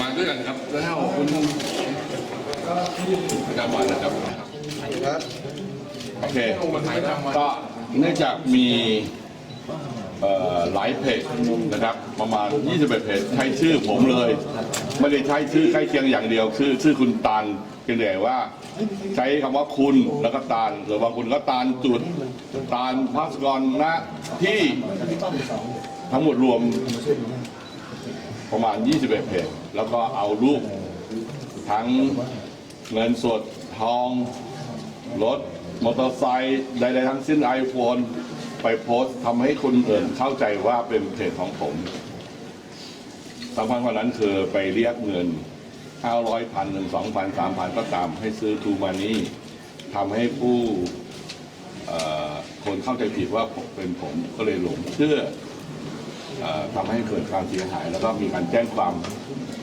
มาด้วยกันครับแล้วคุณประจำวันนะครับโอเคก็เนื่องจากมีหลายเพจนะครับ ประมาณ 21 เพจใช้ชื่อผมเลย ไม่ได้ใช้ชื่อใกล้เคียงอย่างเดียวชื่อชื่อคุณตาลเพียงแต่ว่า ใช้คำว่าคุณแล้วก็ตาลหรือบางคนก็ตาลจุดตาลพัสกรนะที่ ทั้งหมดรวมประมาณ 21 เพจแล้วก็เอารูปทั้งเงินสดทอง รถ มอเตอร์ไซค์ใดๆทั้งสิ้น iPhone ไปโพสต์ทำให้คนอื่นเข้าใจว่าเป็นเพจของผมสำคัญกว่านั้นคือไปเรียกเงิน 500พันหนึ่งสองพันสามพันก็ตามให้ซื้อทูมานี่ทำให้ผู้คนเข้าใจผิดว่าผมเป็นผมก็เลยหลงเชื่อ ทำให้เกิดความเสียหาย แล้วก็มีการแจ้งความ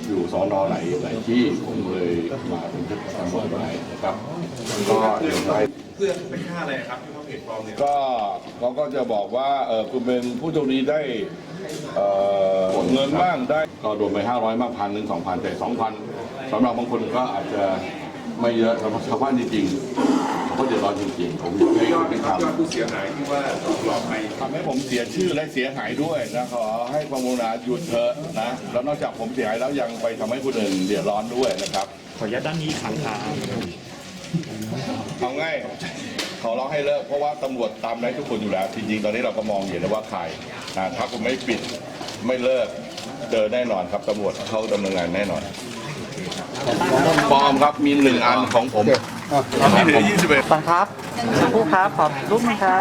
อยู่สอนอหลายหลายที่ผมเลยมาเป็นที่ตำรวจไว้นะครับก็เดี๋ยวไปเพื่อเป็นค่าอะไรครับที่เขาเพจปลอมเนี่ยก็เขาก็จะบอกว่าเออคุณเป็นผู้โชคดีได้เอ่อเงินบ้างได้ก็โดนไปห้าร้อยมากพันหนึ่งสองพันแต่สองพันสำหรับบางคนก็อาจจะ ไม่เยอะสำหรับชาวบ้านจริงๆเขาก็เดือดร้อนจริงๆผมอยากให้ยอดเป็นธรรมอดผู้เสียหายที่ว่าถูกหลอกไปทำให้ผมเสียชื่อและเสียหายด้วยนะขอให้ความกรุณาหยุดเถอะนะแล้วนอกจากผมเสียหายแล้วยังไปทำให้คนอื่นเดือดร้อนด้วยนะครับ ขออนุญาตด้านนี้ขังทางเอาง่ายขอร้องให้เลิกเพราะว่าตำรวจตามได้ทุกคนอยู่แล้ว จริงๆ ตอนนี้เราก็มองเห็นแล้วว่าใครถ้าคุณไม่ปิดไม่เลิกเจอแน่นอนครับตำรวจเขาดำเนินงานแน่นอน ปลอมครับมีหนึ่งอันของผมนี่เหลือยี่สิบเอ็ดฟังครับชมพู่ครับขอรูปหนึงครับ